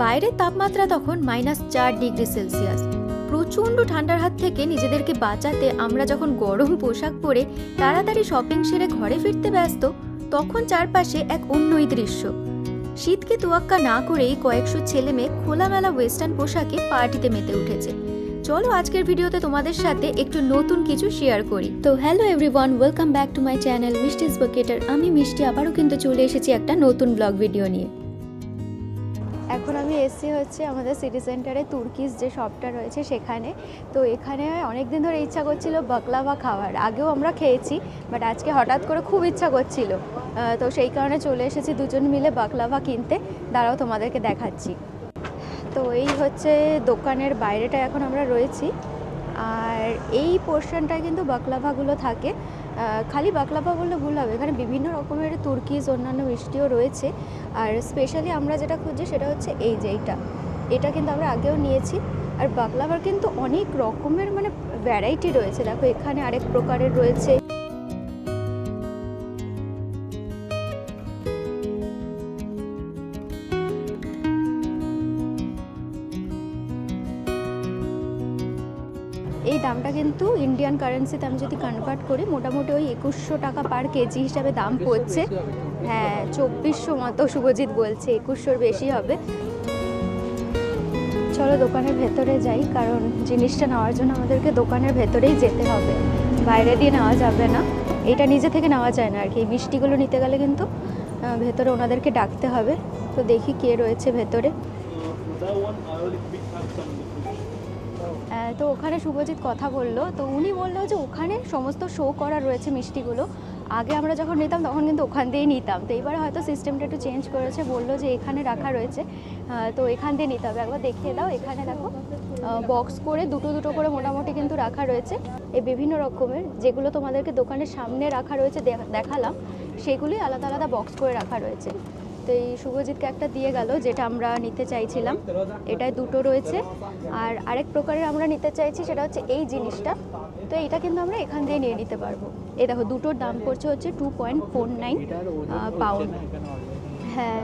বাইরের তাপমাত্রা তখন মাইনাস চার ডিগ্রি সেলসিয়াস। প্রচণ্ড ঠান্ডার হাত থেকে নিজেদেরকে বাঁচাতে আমরা যখন গরম পোশাক পরে তাড়াতাড়ি শপিং সেরে ঘরে ফিরতে ব্যস্ত তখন চারপাশে এক অন্যই দৃশ্য। শীতকে তোয়াক্কা না করেই কয়েকশো ছেলে মেয়ে খোলামেলা ওয়েস্টার্ন পোশাকে পার্টিতে মেতে উঠেছে। চলো আজকের ভিডিওতে তোমাদের সাথে একটু নতুন কিছু শেয়ার করি। তো hello everyone welcome back to my channel মিষ্টিস বকেটার আমি মিষ্টি আবারও কিন্তু চলে এসেছি একটা নতুন ব্লগ ভিডিও নিয়ে। এখন এসছি হচ্ছে আমাদের সিটি সেন্টারে তুর্কিস যে শপটা রয়েছে সেখানে। তো এখানে অনেক দিন ধরে ইচ্ছা করছিল বাকলাভা খাওয়ার। আগেও আমরা খেয়েছি বাট আজকে হঠাৎ করে খুব ইচ্ছা করছিল। তো সেই কারণে চলে এসেছি দুজন মিলে বাকলাভা কিনতে। দাঁড়াও তোমাদেরকে দেখাচ্ছি। তো এই হচ্ছে দোকানের বাইরেটা এখন আমরা রয়েছি। আর এই পোর্শনটায় কিন্তু বাকলাভাগুলো থাকে। খালি বাকলাভা বললে ভুল হবে। এখানে বিভিন্ন রকমের তুর্কিজ, অন্যান্য মিষ্টিও রয়েছে। আর স্পেশালি আমরা যেটা খুঁজছি সেটা হচ্ছে এই যে এইটা। এটা কিন্তু আমরা আগেও নিয়েছি। আর বাকলাভার কিন্তু অনেক রকমের মানে ভ্যারাইটি রয়েছে। দেখো এখানে আরেক প্রকারের রয়েছে। ইন্ডিয়ান কারেন্সিতে আমি যদি কনভার্ট করি মোটামুটি ওই একুশশো টাকা পার কেজি হিসাবে দাম পড়ছে। হ্যাঁ চব্বিশশো মতো শুভজিৎ বলছে একুশশোর বেশি হবে। চলো দোকানের ভেতরে যাই কারণ জিনিসটা নেওয়ার জন্য আমাদেরকে দোকানের ভেতরেই যেতে হবে। বাইরে দিয়ে নেওয়া যাবে না। এটা নিজে থেকে নেওয়া যায় না আর কি। এই মিষ্টিগুলো নিতে গেলে কিন্তু ভেতরে ওনাদেরকে ডাকতে হবে। তো দেখি কে রয়েছে ভেতরে। তো ওখানে শুভজিৎ কথা বলল। তো উনি বলল যে ওখানে সমস্ত শো করা রয়েছে মিষ্টিগুলো। আগে আমরা যখন নিতাম তখন কিন্তু ওখান দিয়েই নিতাম। তো এবারে হয়তো সিস্টেমটা একটু চেঞ্জ করেছে, বলল যে এখানে রাখা রয়েছে। তো এখান দিয়ে নিতে হবে। একবার দেখিয়ে দাও, এখানে দেখো। বক্স করে দুটো দুটো করে মোটামুটি কিন্তু রাখা রয়েছে। এই বিভিন্ন রকমের যেগুলো তোমাদেরকে দোকানের সামনে রাখা রয়েছে দেখালাম সেগুলি আলাদা আলাদা বক্স করে রাখা রয়েছে। তো এই শুভজিৎকে একটা দিয়ে গেল, যেটা আমরা নিতে চাইছিলাম। এটায় দুটো রয়েছে। আর আরেক প্রকারের আমরা নিতে চাইছি, সেটা হচ্ছে এই জিনিসটা। তো এটা কিন্তু আমরা এখান দিয়ে নিয়ে নিতে পারব। এ দেখো, দুটোর দাম পড়ছে হচ্ছে two point four nine pound হ্যাঁ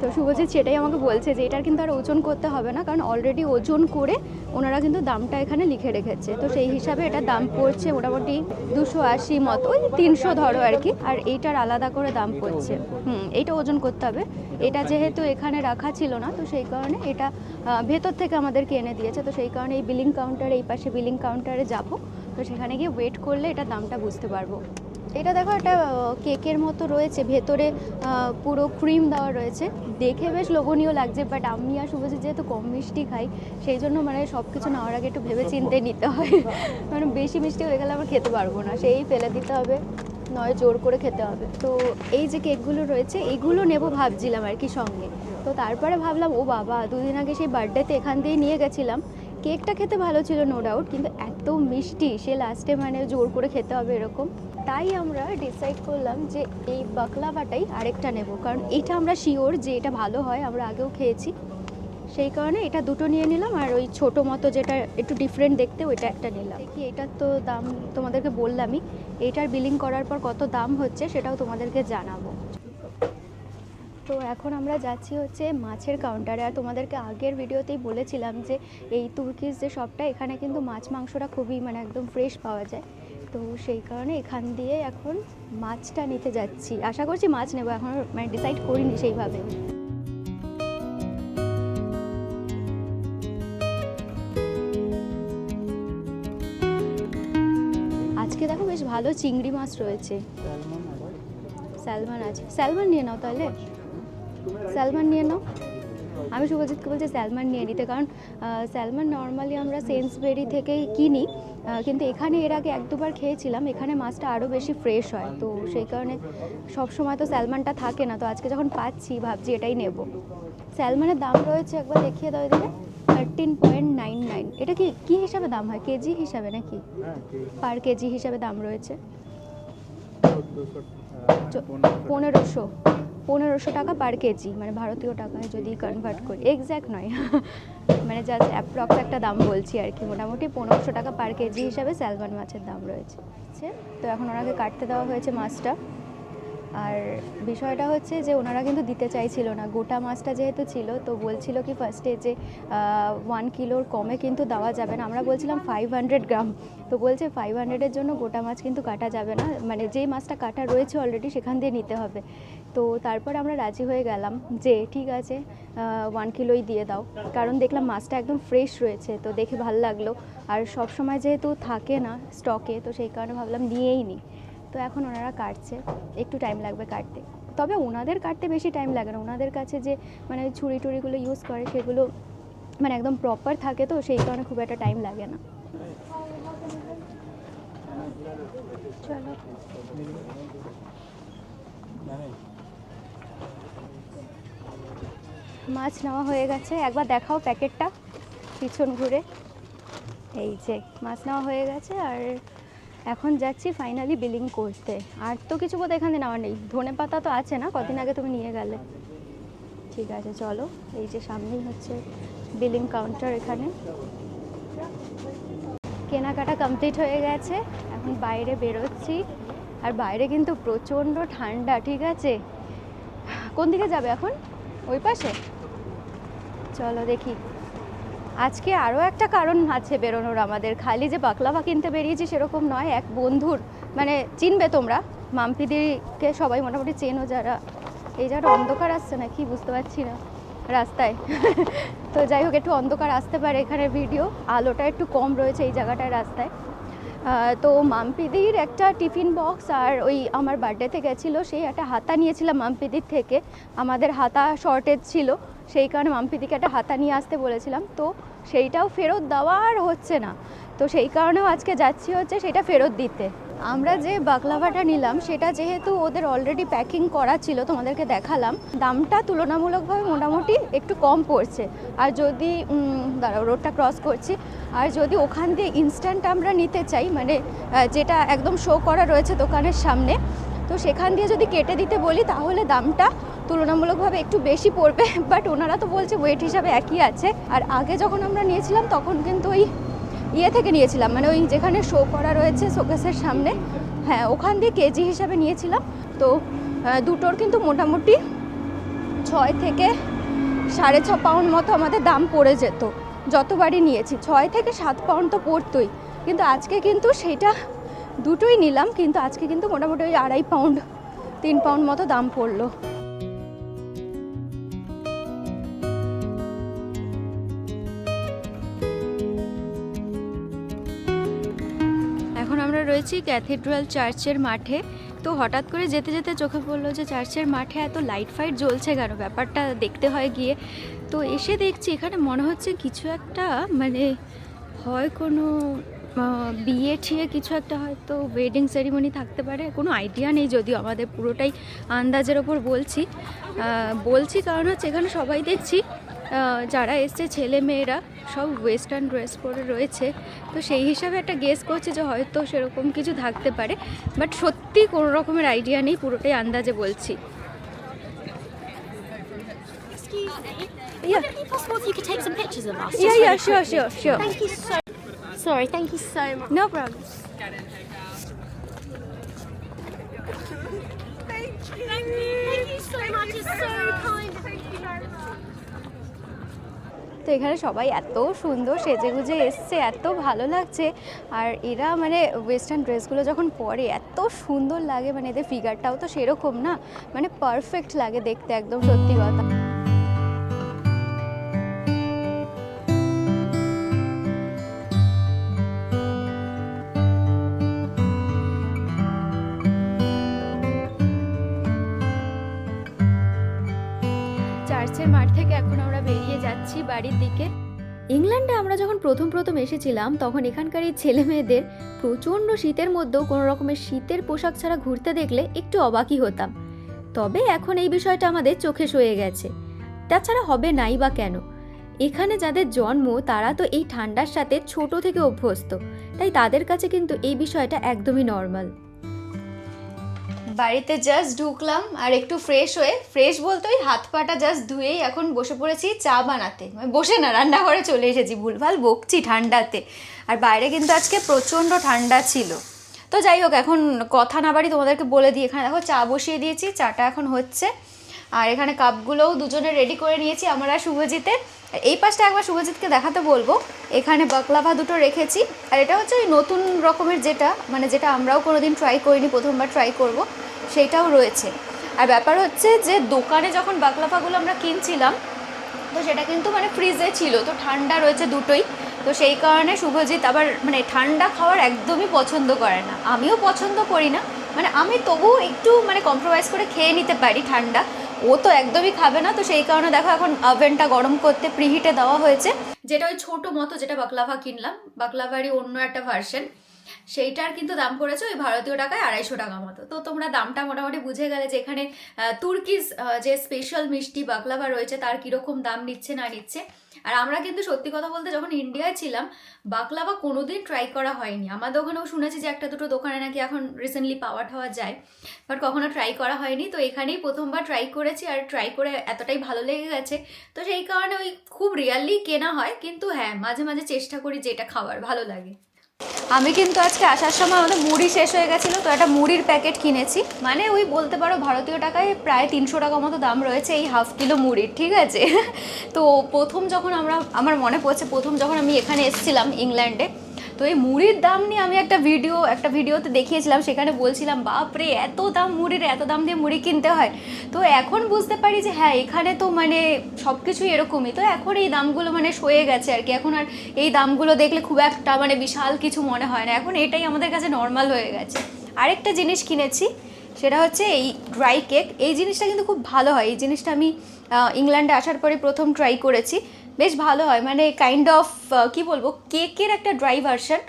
তো শুভজিৎ সেটাই আমাকে বলছে যে এটার কিন্তু আর ওজন করতে হবে না, কারণ অলরেডি ওজন করে ওনারা কিন্তু দামটা এখানে লিখে রেখেছে। তো সেই হিসাবে এটার দাম পড়ছে মোটামুটি দুশো আশি মতো, ওই তিনশো ধরো আর কি। আর এইটার আলাদা করে দাম পড়ছে। হুম, এইটা ওজন করতে হবে। এটা যেহেতু এখানে রাখা ছিল না, তো সেই কারণে এটা ভেতর থেকে আমাদেরকে এনে দিয়েছে। তো সেই কারণে এই বিলিং কাউন্টারে এই পাশে বিলিং কাউন্টারে যাব। তো সেখানে গিয়ে ওয়েট করলে এটা দামটা বুঝতে পারব। এটা দেখো একটা কেকের মতো রয়েছে। ভেতরে পুরো ক্রিম দেওয়া রয়েছে। দেখে বেশ লোভনীয় লাগছে বাট আমি আর শুভজিৎ যেহেতু কম মিষ্টি খাই, সেই জন্য মানে সব কিছু নেওয়ার আগে একটু ভেবে চিনতে নিতে হয়। মানে বেশি মিষ্টি হয়ে গেলে আমরা খেতে পারব না। সেই ফেলে দিতে হবে, নয় জোর করে খেতে হবে। তো এই যে কেকগুলো রয়েছে, এগুলো নেব ভাবছিলাম আর কি সঙ্গে। তো তারপরে ভাবলাম, ও বাবা, দুদিন আগে সেই বার্থডেতে এখান দিয়ে নিয়ে গেছিলাম। কেকটা খেতে ভালো ছিল নো ডাউট কিন্তু এত মিষ্টি, সে লাস্টে মানে জোর করে খেতে হবে এরকম। তাই আমরা ডিসাইড করলাম যে এই বাকলাভাটাই আরেকটা নেব। কারণ এটা আমরা শিওর যে এটা ভালো হয়, আমরা আগেও খেয়েছি। সেই কারণে এটা দুটো নিয়ে নিলাম আর ওই ছোটো মতো যেটা একটু ডিফারেন্ট দেখতে, ওইটা একটা নিলাম। দেখি এটার তো দাম তোমাদেরকে বললামই, এটার বিলিং করার পর কত দাম হচ্ছে সেটাও তোমাদেরকে জানাব। তো এখন আমরা যাচ্ছি হচ্ছে মাছের কাউন্টারে আর তোমাদেরকে আগের ভিডিওতেই বলেছিলাম যে এই তুর্কিস যে শপটা এখানে কিন্তু মাছ মাংসটা খুবই মানে একদম ফ্রেশ পাওয়া যায়। তো সেই কারণে এখান দিয়ে এখন মাছটা নিতে যাচ্ছি। আশা করছি মাছ নেব, এখন মানে ডিসাইড করিনি সেইভাবে। আজকে দেখো বেশ ভালো চিংড়ি মাছ রয়েছে। স্যালমন আছে। স্যালমন নিয়ে নাও তাহলে। স্যালমন নিয়ে নাও। আমি শুভজিৎকে বলছি স্যালমন নিয়ে নিতে, কারণ স্যালমন নর্মালি আমরা সেন্সবেরি থেকে কিনি। কিন্তু এখানে এর আগে এক দুবার খেয়েছিলাম এখানে মাছটা আরও বেশি ফ্রেশ হয়। তো সেই কারণে সব সময় তো স্যালমানটা থাকে না তো আজকে যখন পাচ্ছি ভাবছি এটাই নেব। স্যালমানের দাম রয়েছে একবার দেখিয়ে দাও এদিকে থার্টিন পয়েন্ট নাইন নাইন এটা কি কী হিসাবে দাম হয়? কেজি হিসাবে নাকি? Per KG. হিসাবে দাম রয়েছে। পনেরোশো। পনেরোশো টাকা পার কেজি মানে ভারতীয় টাকায় যদি কনভার্ট করি। এক্স্যাক্ট নয়। মানে জাস্ট অ্যাপ্রক্স একটা দাম বলছি আর কি। মোটামুটি পনেরোশো টাকা পার কেজি হিসাবে স্যালমন মাছের দাম রয়েছে। তো এখন ওনাকে কাটতে দেওয়া হয়েছে মাছটা। আর বিষয়টা হচ্ছে যে ওনারা কিন্তু দিতে চাইছিল না। গোটা মাছটা যেহেতু ছিল, তো বলছিল কি ফার্স্টে যে ওয়ান কিলোর কমে কিন্তু দেওয়া যাবে না। আমরা বলছিলাম ফাইভ হান্ড্রেড গ্রাম তো বলছে ফাইভ হান্ড্রেডের জন্য গোটা মাছ কিন্তু কাটা যাবে না। মানে যেই মাছটা কাটা রয়েছে অলরেডি সেখান দিয়ে নিতে হবে। তো তারপর আমরা রাজি হয়ে গেলাম যে ঠিক আছে ওয়ান কিলোই দিয়ে দাও। কারণ দেখলাম মাছটা একদম ফ্রেশ রয়েছে তো দেখে ভালো লাগল। আর সব সময় যেহেতু থাকে না স্টকে তো সেই কারণে ভাবলাম নিয়েই নিই তো এখন ওনারা কাটছে একটু টাইম লাগবে কাটতে। তবে ওনাদের কাটতে বেশি টাইম লাগে না। ওনাদের কাছে যে মানে ছুরি টুরিগুলো ইউজ করে সেগুলো মানে একদম প্রপার থাকে তো সেই কারণে খুব একটা টাইম লাগে না। চলো। মাছ নেওয়া হয়ে গেছে। একবার দেখাও প্যাকেটটা পিছন ঘুরে। এই যে মাছ নেওয়া হয়ে গেছে আর এখন যাচ্ছি ফাইনালি বিলিং করতে। আর তো কিছু বোধ এখানে নেওয়া নেই। ধনে পাতা তো আছে না? কদিন আগে তুমি নিয়ে গেলে। ঠিক আছে চলো। এই যে সামনেই হচ্ছে বিলিং কাউন্টার এখানে। কেনাকাটা কমপ্লিট হয়ে গেছে। এখন বাইরে বেরোচ্ছি। আর বাইরে কিন্তু প্রচণ্ড ঠান্ডা ঠিক আছে? কোন দিকে যাবে এখন? ওই পাশে? চলো দেখি। আজকে আরও একটা কারণ আছে বেরোনোর আমাদের। খালি যে বাকলাভা কিনতে বেরিয়েছি সেরকম নয়, এক বন্ধুর। মানে চিনবে তোমরা, মাম্পিদিকে সবাই মোটামুটি চেনো যারা। এই যারা অন্ধকার আসছে না কি বুঝতে পারছি না রাস্তায়। তো যাই হোক, একটু অন্ধকার আসতে পারে এখানে ভিডিও। আলোটা একটু কম রয়েছে এই জায়গাটায় রাস্তায়। তো মাম্পিদির একটা টিফিন বক্স আর ওই আমার বার্থডেতে গেছিল, সেই একটা হাতা নিয়েছিলাম মাম্পিদির থেকে। আমাদের হাতা শর্টেজ ছিল। সেই কারণে মাম্পিদিকে একটা হাতা নিয়ে আসতে বলেছিলাম। তো সেইটাও ফেরত দেওয়া আর হচ্ছে না। তো সেই কারণেও আজকে যাচ্ছি হচ্ছে সেটা ফেরত দিতে। আমরা যে বাকলাভাটা নিলাম, সেটা যেহেতু ওদের অলরেডি প্যাকিং করা ছিল, তোমাদেরকে দেখালাম, দামটা তুলনামূলকভাবে মোটামুটি একটু কম পড়ছে। আর যদি দাঁড়াও রোডটা ক্রস করছি। আর যদি ওখান দিয়ে ইনস্ট্যান্ট আমরা নিতে চাই মানে যেটা একদম শো করা রয়েছে দোকানের সামনে, তো সেখান দিয়ে যদি কেটে দিতে বলি, তাহলে দামটা তুলনামূলকভাবে একটু বেশি পড়বে বাট ওনারা তো বলছে ওয়েট হিসাবে একই আছে। আর আগে যখন আমরা নিয়েছিলাম, তখন কিন্তু ওই ইয়ে থেকে নিয়েছিলাম মানে ওই যেখানে শো করা রয়েছে শোকেসের সামনে হ্যাঁ ওখান দিয়ে কেজি হিসাবে নিয়েছিলাম। তো দুটোর কিন্তু মোটামুটি ছয় থেকে সাড়ে ছ পাউন্ড মতো আমাদের দাম পড়ে যেত, যতবারই নিয়েছি। ছয় থেকে সাত পাউন্ড তো পড়তোই, কিন্তু আজকে কিন্তু সেটা দুটোই নিলাম, কিন্তু আজকে কিন্তু মোটামুটি ওই আড়াই পাউন্ড তিন পাউন্ড মতো দাম পড়ল। রয়েছি ক্যাথিড্রাল চার্চের মাঠে। তো হঠাৎ করে যেতে যেতে চোখে পড়ল যে চার্চের মাঠে এত লাইট ফাইট জ্বলছে কেন? ব্যাপারটা দেখতে হয় গিয়ে। তো এসে দেখছি এখানে মনে হচ্ছে কিছু একটা মানে হয় কোনো বিয়ে ঠিয়ে কিছু একটা হয়তো ওয়েডিং সেরিমনি থাকতে পারে, কোনো আইডিয়া নেই যদিও আমাদের পুরোটাই আন্দাজের ওপর বলছি। বলছি কারণ হচ্ছে এখানে সবাই দেখছি যারা এসছে ছেলে মেয়েরা সব ওয়েস্টার্ন ড্রেস পরে রয়েছে তো সেই হিসাবে একটা গেস করছে যে হয়তো সেরকম কিছু থাকতে পারে বাট সত্যি কোনো রকমের আইডিয়া নেই পুরোটাই আন্দাজে বলছি Thank you. Thank you so much. It's so kind. Thank you very much. তো এখানে সবাই এত সুন্দর সেজে গুজে এসছে, এত ভালো লাগছে। আর এরা মানে ওয়েস্টার্ন ড্রেসগুলো যখন পরে এত সুন্দর লাগে মানে এদের ফিগারটাও তো সেরকম না মানে পারফেক্ট লাগে দেখতে একদম সত্যি কথা। যাচ্ছি বাড়ির দিকে। ইংল্যান্ডে আমরা যখন প্রথম প্রথম এসেছিলাম, তখন এখানকার এই ছেলে মেয়েদের প্রচণ্ড শীতের মধ্যেও কোনো রকমের শীতের পোশাক ছাড়া ঘুরতে দেখলে একটু অবাকই হতাম। তবে এখন এই বিষয়টা আমাদের চোখে সয়ে গেছে। তাছাড়া হবে নাই বা কেন? এখানে যাদের জন্ম, তারা তো এই ঠান্ডার সাথে ছোট থেকে অভ্যস্ত। তাই তাদের কাছে কিন্তু এই বিষয়টা একদমই নর্মাল বাড়িতে জাস্ট ঢুকলাম আর একটু ফ্রেশ হয়ে ফ্রেশ বলতে ওই হাত পাটা জাস্ট ধুয়েই এখন বসে পড়েছি চা বানাতে। মানে বসে না, রান্নাঘরে চলে এসেছি, ভুলভাল বকছি ঠান্ডাতে। আর বাইরে কিন্তু আজকে প্রচণ্ড ঠান্ডা ছিল। তো যাই হোক, এখন কথা না বাড়ি তোমাদেরকে বলে দিই। এখানে দেখো চা বসিয়ে দিয়েছি, চাটা এখন হচ্ছে। আর এখানে কাপগুলোও দুজনে রেডি করে নিয়েছি, আমরা শুভজিতে। এই পাশটা একবার শুভজিৎকে দেখাতে বলব। এখানে বাকলাভা দুটো রেখেছি। আর এটা হচ্ছে ওই নতুন রকমের যেটা মানে যেটা আমরাও কোনোদিন ট্রাই করিনি, প্রথমবার ট্রাই করব। সেইটাও রয়েছে। আর ব্যাপার হচ্ছে যে দোকানে যখন বাকলাফাগুলো আমরা কিনছিলাম, তো সেটা কিন্তু মানে ফ্রিজে ছিল, তো ঠান্ডা রয়েছে দুটোই। তো সেই কারণে শুভজিৎ আবার মানে ঠান্ডা খাওয়ার একদমই পছন্দ করে না। আমিও পছন্দ করি না মানে আমি তবু একটু মানে কম্প্রোমাইজ করে খেয়ে নিতে পারি ঠান্ডা। ও তো একদমই খাবে না, তো সেই কারণে দেখো এখন ওভেনটা গরম করতে প্রিহিটে দেওয়া হয়েছে। যেটা ওই ছোটো মতো যেটা বাকলাভা কিনলাম, বাকলাভারই অন্য একটা ভার্সন সেইটার কিন্তু দাম পড়েছে ওই ভারতীয় টাকায় আড়াইশো টাকা মতো। তো তোমরা দামটা মোটামুটি বুঝে গেলে যে এখানে তুর্কিস যে স্পেশাল মিষ্টি বাকলাভা রয়েছে তার কীরকম দাম নিচ্ছে না নিচ্ছে। আর আমরা কিন্তু সত্যি কথা বলতে যখন ইন্ডিয়ায় ছিলাম বাকলাভা কোনোদিন ট্রাই করা হয়নি। আমাদের ওখানেও শুনেছি যে একটা দুটো দোকানে নাকি এখন রিসেন্টলি পাওয়া টাওয়া যায় বাট কখনো ট্রাই করা হয়নি। তো এখানেই প্রথমবার ট্রাই করেছি আর ট্রাই করে এতটাই ভালো লেগে গেছে। তো সেই কারণে ওই খুব রিয়ালি কেনা হয়, কিন্তু হ্যাঁ মাঝে মাঝে চেষ্টা করি যে এটা খাওয়ার, ভালো লাগে। আমি কিন্তু আজকে আসার সময় আমাদের মুড়ি শেষ হয়ে গেছিল, তো একটা মুড়ির প্যাকেট কিনেছি। মানে ওই বলতে পারো ভারতীয় টাকায় প্রায় তিনশো টাকা মতো দাম রয়েছে এই হাফ কিলো মুড়ির ঠিক আছে? তো প্রথম যখন আমরা, আমার মনে পড়ছে প্রথম যখন আমি এখানে এসেছিলাম ইংল্যান্ডে তো এই মুড়ির দাম নিয়ে আমি একটা ভিডিও একটা ভিডিওতে দেখিয়েছিলাম, সেখানে বলছিলাম, বাপরে, এত দাম মুড়ির, এত দাম দিয়ে মুড়ি কিনতে হয়? তো এখন বুঝতে পারি যে হ্যাঁ এখানে তো মানে সব কিছুই এরকমই। তো এখন এই দামগুলো মানে সয়ে গেছে আর কি। এখন আর এই দামগুলো দেখলে খুব একটা মানে বিশাল কিছু মনে হয় না। এখন এটাই আমাদের কাছে নর্মাল হয়ে গেছে। আরেকটা জিনিস কিনেছি, সেটা হচ্ছে এই ড্রাই কেক এই জিনিসটা কিন্তু খুব ভালো হয়। এই জিনিসটা আমি ইংল্যান্ডে আসার পরে প্রথম ট্রাই করেছি। বেশ ভালো হয়। মানে কাইন্ড অফ কি বলব, কেকের একটা ড্রাই ভার্সন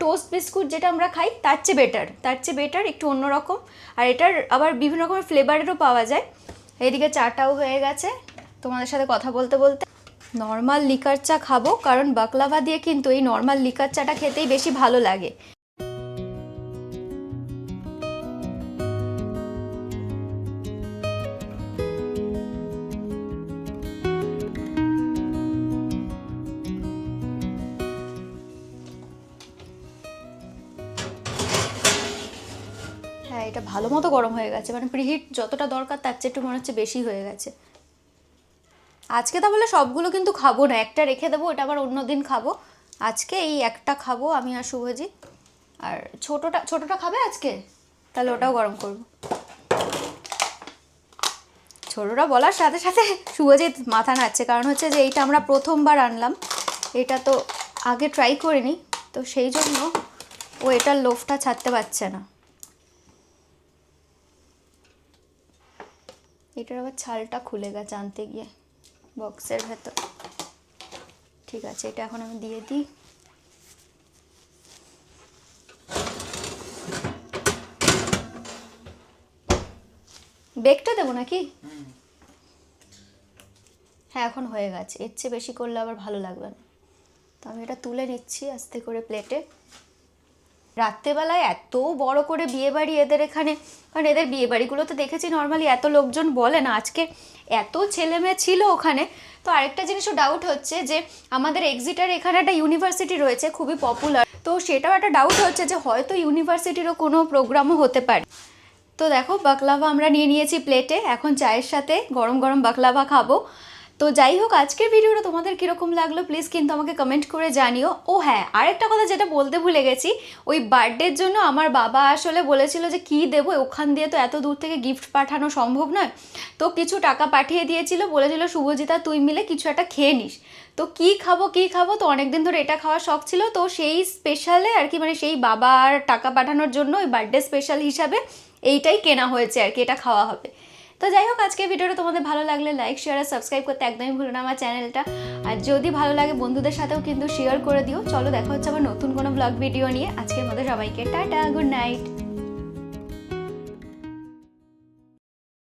টোস্ট বিস্কুট যেটা আমরা খাই, তার চেয়ে বেটার তার চেয়ে বেটার একটু অন্যরকম। আর এটার আবার বিভিন্ন রকমের ফ্লেভারেরও পাওয়া যায়। এদিকে চাটাও হয়ে গেছে। তোমাদের সাথে কথা বলতে বলতে নর্মাল লিকার চা খাব, কারণ বাকলাভা দিয়ে কিন্তু এই নর্মাল লিকার চাটা খেতেই বেশি ভালো লাগে। ভালো মতো গরম হয়ে গেছে মানে প্রিহিট যতটা দরকার তার চেয়ে একটু মনে হচ্ছে বেশি হয়ে গেছে। আজকে তাহলে সবগুলো কিন্তু খাব না, একটা রেখে দেবো, ওটা আবার অন্য দিন খাব। আজকে এই একটা খাব আমি আর শুভজিৎ আর ছোটোটা ছোটোটা খাবে আজকে? তাহলে ওটাও গরম করব। ছোটোটা বলার সাথে সাথে শুভজিৎ মাথা নাড়ছে, কারণ হচ্ছে যে এইটা আমরা প্রথমবার আনলাম। এটা তো আগে ট্রাই করিনি, তো সেই জন্য ও এটার লোভটা ছাড়তে পারছে না। এটার আবার ছালটা খুলে গেছে আনতে গিয়ে, বক্সের ভেতর। ঠিক আছে, এটা এখন আমি দিয়ে দিই। বেগটা দেবো নাকি? হ্যাঁ এখন হয়ে গেছে। এর চেয়ে বেশি করলে আবার ভালো লাগবে না। তো আমি এটা তুলে নিচ্ছি আস্তে করে প্লেটে রাত্রেবেলায় এত বড় করে বিয়ে বাড়ি এদের এখানে, কারণ এদের বিয়ে বাড়িগুলোতে দেখেছি নর্মালি এত লোকজন বলে না। আজকে এত ছেলে মেয়ে ছিল ওখানে। তো আরেকটা জিনিসও ডাউট হচ্ছে যে আমাদের এক্সিটার এখানে একটা ইউনিভার্সিটি রয়েছে, খুবই পপুলার তো সেটাও একটা ডাউট হচ্ছে যে হয়তো ইউনিভার্সিটিরও কোনো প্রোগ্রামও হতে পারে। তো দেখো বাকলাভা আমরা নিয়ে নিয়েছি প্লেটে এখন চায়ের সাথে গরম গরম বাকলাভা খাব। তো যাই হোক, আজকের ভিডিওটা তোমাদের কীরকম লাগল প্লিজ কিন্তু আমাকে কমেন্ট করে জানিও। ও হ্যাঁ আরেকটা কথা যেটা বলতে ভুলে গেছি, ওই বার্থডের জন্য আমার বাবা আসলে বলেছিল যে কী দেবো, ওখান দিয়ে তো এত দূর থেকে গিফট পাঠানো সম্ভব নয়। তো কিছু টাকা পাঠিয়ে দিয়েছিল, বলেছিল শুভজিতা তুই মিলে কিছু একটা খেয়ে নিস। তো কি খাব কি খাব, তো অনেকদিন ধরে এটা খাওয়ার শখ ছিল। তো সেই স্পেশালে আর কি মানে সেই বাবার টাকা পাঠানোর জন্য ওই বার্থডে স্পেশাল হিসাবে এইটাই কেনা হয়েছে আর কি, এটা খাওয়া হবে। তো যাই হোক আজকে ভিডিওটা তোমাদের ভালো লাগলে লাইক শেয়ার আর সাবস্ক্রাইব করতে একদমই ভুলো না আমার চ্যানেলটা। আর যদি ভালো লাগে বন্ধুদের সাথেও কিন্তু শেয়ার করে দিও। চলো দেখা হচ্ছে আবার নতুন কোনো ব্লগ ভিডিও নিয়ে। আজকের মতো সবাইকে টাটা গুড নাইট